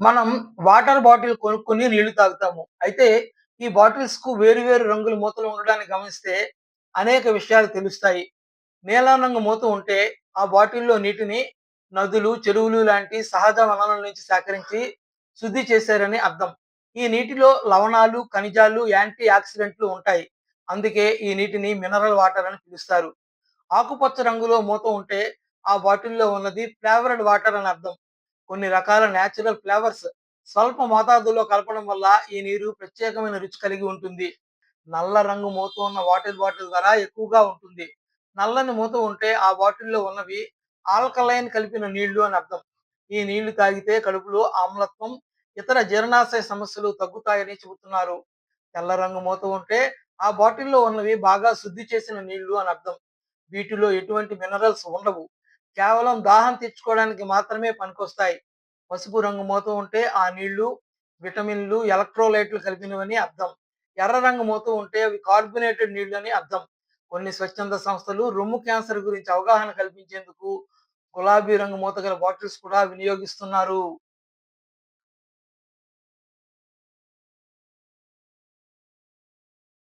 మనం water bottle కొనుక్కొని నీళ్ళు తాగుతాము. అయితే ఈ బాటిల్స్కు వేరు వేరు రంగుల మూతలు ఉండడాన్ని గమనిస్తే అనేక విషయాలు తెలుస్తాయి. నీలం రంగు మూత ఉంటే ఆ బాటిల్‌లో నీటిని నదులు, చెరువులు లాంటి సహజ వనరుల నుంచి సేకరించి శుద్ధి చేశారని అర్థం. ఈ నీటిలో లవణాలు, ఖనిజాలు, యాంటీ ఆక్సిడెంట్లు ఉంటాయి. అందుకే ఈ నీటిని మినరల్ వాటర్ అని పిలుస్తారు. ఆకుపచ్చ రంగులో మూత ఉంటే ఆ బాటిల్‌లో ఉన్నది ఫ్లేవర్డ్ వాటర్ అని అర్థం. కొన్ని రకాల నేచురల్ ఫ్లేవర్స్ స్వల్ప మోతాదులో కలపడం వల్ల ఈ నీరు ప్రత్యేకమైన రుచి కలిగి ఉంటుంది. నల్ల రంగు మూత ఉన్న వాటర్ బాటిల్ ధర ఎక్కువగా ఉంటుంది. నల్లని మూత ఉంటే ఆ బాటిల్‌లో ఉన్నవి ఆల్కలైన్ కలిపిన నీళ్ళు అని అర్థం. ఈ నీళ్ళు తాగితే కడుపులో ఆమ్లత్వం, ఇతర జీర్ణాశయ సమస్యలు తగ్గుతాయని చెబుతున్నారు. తెల్ల రంగు మూత ఉంటే ఆ బాటిల్‌లో ఉన్నవి బాగా శుద్ధి చేసిన నీళ్ళు అని అర్థం. వీటిలో ఎటువంటి మినరల్స్ ఉండవు. కేవలం దాహం తీర్చుకోవడానికి మాత్రమే పనికొస్తాయి. పసుపు రంగు మూత ఉంటే ఆ నీళ్ళు విటమిన్లు, ఎలక్ట్రోలైట్లు కలిపినవని అర్థం. ఎర్ర రంగు మూత ఉంటే అవి కార్బొనేటెడ్ నీళ్ళు అని అర్థం. కొన్ని స్వచ్ఛంద సంస్థలు రొమ్ము క్యాన్సర్ గురించి అవగాహన కల్పించేందుకు గులాబీ రంగు మూత గల బాటిల్స్ కూడా వినియోగిస్తున్నారు.